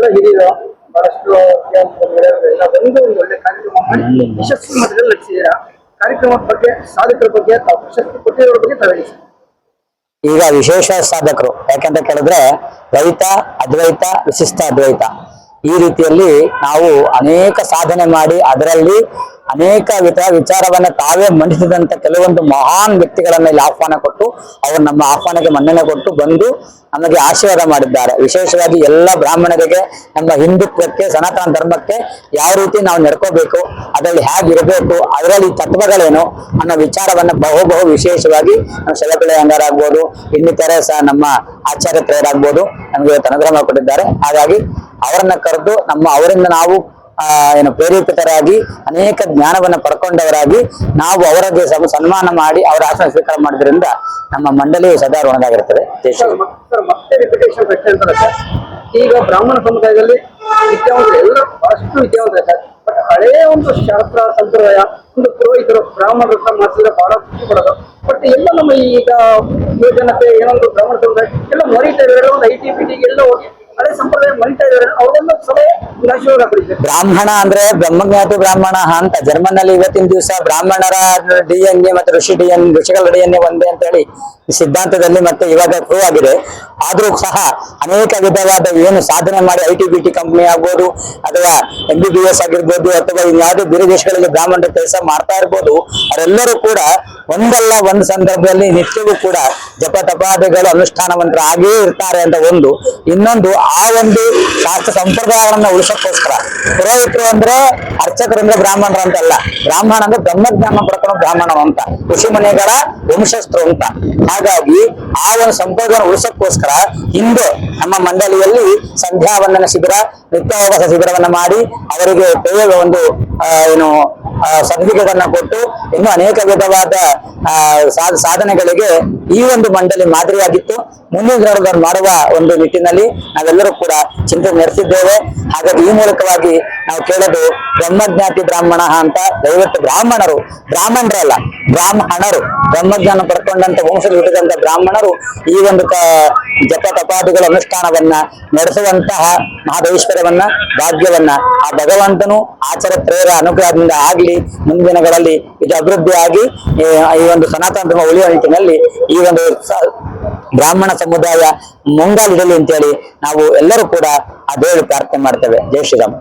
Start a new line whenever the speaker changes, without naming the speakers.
ಎಲ್ಲ ಹಿರಿಯರು ಬಹಳಷ್ಟು ಎಲ್ಲ ಬಂದು ಒಂದು ಒಳ್ಳೆ ಕಾರ್ಯಕ್ರಮ ಮಾಡಿ ಯಶಸ್ವಿ ಮಟ್ಟದಲ್ಲಿ ನಡೆಸಿದ್ದೀರಾ ಕಾರ್ಯಕ್ರಮದ ಬಗ್ಗೆ ಸಾಧಕರ ಬಗ್ಗೆ ತಾವು ಪ್ರಶಸ್ತಿ ಕೊಟ್ಟಿರೋರ ಬಗ್ಗೆ ತಾವು
ಈಗ ವಿಶೇಷ ಸಾಧಕರು ಯಾಕಂತ ಕೇಳಿದ್ರೆ ರೈತ ಅದ್ವೈತ ವಿಶಿಷ್ಟ ಅದ್ವೈತ. ಈ ರೀತಿಯಲ್ಲಿ ನಾವು ಅನೇಕ ಸಾಧನೆ ಮಾಡಿ ಅದರಲ್ಲಿ ಅನೇಕ ವಿಧ ವಿಚಾರವನ್ನ ತಾವೇ ಮಂಡಿಸಿದಂತ ಕೆಲವೊಂದು ಮಹಾನ್ ವ್ಯಕ್ತಿಗಳನ್ನ ಇಲ್ಲಿ ಆಹ್ವಾನ ಕೊಟ್ಟು, ಅವರು ನಮ್ಮ ಆಹ್ವಾನಕ್ಕೆ ಮನ್ನಣೆ ಕೊಟ್ಟು ಬಂದು ನಮಗೆ ಆಶೀರ್ವಾದ ಮಾಡಿದ್ದಾರೆ. ವಿಶೇಷವಾಗಿ ಎಲ್ಲ ಬ್ರಾಹ್ಮಣರಿಗೆ, ನಮ್ಮ ಹಿಂದುತ್ವಕ್ಕೆ, ಸನಾತನ ಧರ್ಮಕ್ಕೆ ಯಾವ ರೀತಿ ನಾವು ನಡ್ಕೋಬೇಕು, ಅದರಲ್ಲಿ ಹೇಗಿರಬೇಕು, ಅದರಲ್ಲಿ ತತ್ವಗಳೇನು ಅನ್ನೋ ವಿಚಾರವನ್ನ ಬಹು ಬಹು ವಿಶೇಷವಾಗಿ ನಮ್ಮ ಶಲಬೆಳೆ ಅಂಗಾರಾಗ್ಬೋದು ಇನ್ನಿತರೆ ಸಹ ನಮ್ಮ ಆಚಾರ್ಯ ತ್ರಯರಾಗ್ಬೋದು, ನಮಗೆ ಅನುಗ್ರಹ ಕೊಟ್ಟಿದ್ದಾರೆ. ಹಾಗಾಗಿ ಅವರನ್ನ ಕರೆದು ನಮ್ಮ ಅವರಿಂದ ನಾವು ಏನು ಪ್ರೇರೇಪಿತರಾಗಿ, ಅನೇಕ ಜ್ಞಾನವನ್ನ ಪಡ್ಕೊಂಡವರಾಗಿ ನಾವು ಅವರಿಗೆ ಸನ್ಮಾನ ಮಾಡಿ ಅವರ ಆಸನ ಸ್ವೀಕಾರ ಮಾಡೋದ್ರಿಂದ ನಮ್ಮ ಮಂಡಳಿಯು ಸದಾ ಋಣದಾಗಿರುತ್ತದೆ.
ಈಗ ಬ್ರಾಹ್ಮಣ ಸಮುದಾಯದಲ್ಲಿ ವಿದ್ಯಾವಂತರು ಎಲ್ಲ ಅಷ್ಟು ವಿದ್ಯಾವಂತರ ಸರ್. ಬಟ್ ಹಳೆಯ ಒಂದು ಶಾಸ್ತ್ರ, ಸಂಪ್ರದಾಯ, ಒಂದು ಪುರೋಹಿತರು, ಬ್ರಾಹ್ಮಣರ ಹತ್ರ ಮಾಡಿಸಿದ್ರೆ ಬಹಳ ಖುಷಿ ಪಡೋದು. ಬಟ್ ಎಲ್ಲ ನಮ್ಮ ಈಗ ಯುವಜನತೆ ಏನೊಂದು ಬ್ರಾಹ್ಮಣ ಸಮುದಾಯ ಎಲ್ಲ ಮರಿತಾ ಇದ್ದಾರೆ. ಒಂದು ಐ ಟಿ ಪಿ ಟಿಗೆ ಎಲ್ಲ ಹೋಗಿ ಹಳೆ ಸಂಪ್ರದಾಯ ಮರಿತಾ ಇದ್ದಾರೆ, ಅವರನ್ನು
ಬ್ರಾಹ್ಮಣ ಅಂದ್ರೆ ಬ್ರಹ್ಮಜ್ಞಾತಿ ಬ್ರಾಹ್ಮಣ ಅಂತ ಜರ್ಮನ್ನಲ್ಲಿ ಇವತ್ತಿನ ದಿವಸ ಬ್ರಾಹ್ಮಣರ ಡಿ ಎನ್ ಎ ಮತ್ತು ಋಷಿ ಡಿ ಎನ್ ಋಷಿಗಳ ಡಿ ಎನ್ ಎ ಒಂದೇ ಅಂತ ಹೇಳಿ ಸಿದ್ಧಾಂತದಲ್ಲಿ ಮತ್ತೆ ಇವಾಗ ಪ್ರೂವ್ ಆಗಿದೆ. ಆದ್ರೂ ಸಹ ಅನೇಕ ವಿಧವಾದ ಏನು ಸಾಧನೆ ಮಾಡಿ I T B T company ಆಗ್ಬೋದು ಅಥವಾ ಎಂ ಬಿ ಬಿ ಎಸ್ ಆಗಿರ್ಬೋದು ಅಥವಾ ಇನ್ಯಾವುದೇ ಬೇರೆ ದೇಶಗಳಲ್ಲಿ ಬ್ರಾಹ್ಮಣರ ಕೆಲಸ ಮಾಡ್ತಾ ಇರ್ಬೋದು, ಅವರೆಲ್ಲರೂ ಕೂಡ ಒಂದಲ್ಲ ಒಂದು ಸಂದರ್ಭದಲ್ಲಿ ನಿತ್ಯವೂ ಕೂಡ ಜಪ ತಪಾದಿಗಳು ಅನುಷ್ಠಾನವಂತರ ಆಗೇ ಇರ್ತಾರೆ ಅಂತ ಒಂದು. ಇನ್ನೊಂದು ಆ ಒಂದು ಶಾಸ್ತ್ರ ಸಂಪ್ರದಾಯಗಳನ್ನ ಉಳಿಸೋಕ್ಕೋಸ್ಕರ. ಪುರೋಹಿತರು ಅಂದ್ರೆ ಅರ್ಚಕರು ಅಂದ್ರೆ ಬ್ರಾಹ್ಮಣರು ಅಂತಲ್ಲ ಬ್ರಾಹ್ಮಣ ಅಂದ್ರೆ ಬ್ರಹ್ಮಜ್ಞಾನ ಪಡ್ಕೊಂಡು ಬ್ರಾಹ್ಮಣರು ಅಂತ. ಋಷಿ ಮನೆಗಳ ವಂಶಸ್ಥರು ಅಂತ. ಹಾಗಾಗಿ ಆ ಒಂದು ಸಂಪ್ರದಾಯ ಉಳಿಸೋಕ್ಕೋಸ್ಕರ ಹಿಂದೆ ನಮ್ಮ ಮಂಡಳಿಯಲ್ಲಿ ಸಂಧ್ಯಾ ವಂದನ ಶಿಬಿರ ನಿತ್ಯಾವಾಸ ಶಿಬಿರವನ್ನ ಮಾಡಿ ಅವರಿಗೆ ಒಂದು ಏನು ಸರ್ಟಿಫಿಕೇಟ್ ಕೊಟ್ಟು ಇನ್ನು ಅನೇಕ ವಿಧವಾದ ಸಾಧನೆಗಳಿಗೆ ಈ ಒಂದು ಮಂಡಳಿ ಮಾದರಿಯಾಗಿತ್ತು. ಮುಂದಿನ ದಿನಗಳನ್ನು ಮಾಡುವ ಒಂದು ನಿಟ್ಟಿನಲ್ಲಿ ನಾವೆಲ್ಲರೂ ಕೂಡ ಚಿಂತನೆ ನಡೆಸಿದ್ದೇವೆ ಹಾಗಾಗಿ ಈ ಮೂಲಕವಾಗಿ ನಾವು ಕೇಳೋದು ಬ್ರಹ್ಮಜ್ಞಾತಿ ಬ್ರಾಹ್ಮಣ ಅಂತ ದಯವಿಟ್ಟು ಬ್ರಾಹ್ಮಣರು, ಬ್ರಾಹ್ಮಣರಲ್ಲ, ಬ್ರಾಹ್ಮಣರು. ಬ್ರಹ್ಮಜ್ಞಾನ ಪಡ್ಕೊಂಡಂತ ವಂಶದಲ್ಲಿ ಹುಟ್ಟಿದಂತ ಬ್ರಾಹ್ಮಣರು ಈ ಒಂದು ಜಪ ತಪಾದಿಗಳ ಅನುಷ್ಠಾನವನ್ನ ನಡೆಸುವಂತಹ ಮಹಾದೇಶ್ವರವನ್ನ, ಭಾಗ್ಯವನ್ನ ಆ ಭಗವಂತನು ಆಚಾರ, ಪ್ರೇರ, ಅನುಗ್ರಹದಿಂದ ಆಗ್ಲಿ ಮುಂದಿನ ದಿನಗಳಲ್ಲಿ ಇದು ಅಭಿವೃದ್ಧಿ ಆಗಿ ಈ ಒಂದು ಸನಾತನ ಧರ್ಮ ಉಳಿಯುವ ನಿಟ್ಟಿನಲ್ಲಿ ಈ ಒಂದು ಬ್ರಾಹ್ಮಣ ಸಮುದಾಯ ಮುಂಗಾಲಿಡಲಿ ಅಂತೇಳಿ ನಾವು ಎಲ್ಲರೂ ಕೂಡ ಅದೇ ಪ್ರಾರ್ಥನೆ ಮಾಡ್ತೇವೆ. ಜೈ ಶ್ರೀರಾಮ್.